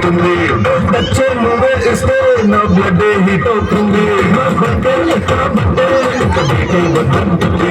అవుతుంది. వచ్చే నువ్వే ఇస్తే నా బ్లడ్ హీట్ అవుతుంది. నా బట్టే బట్టే బట్టే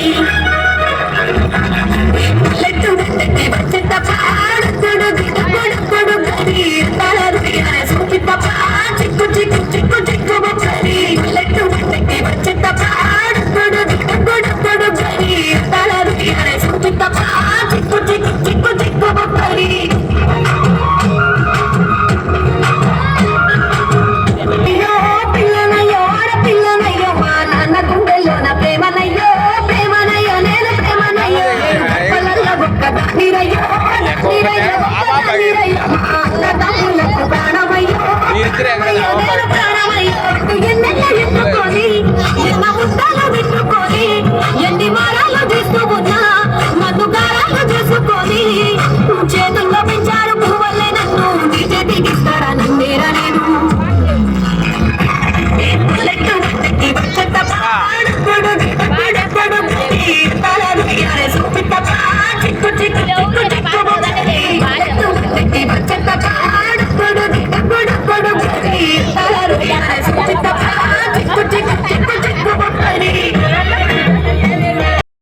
இருக்கிற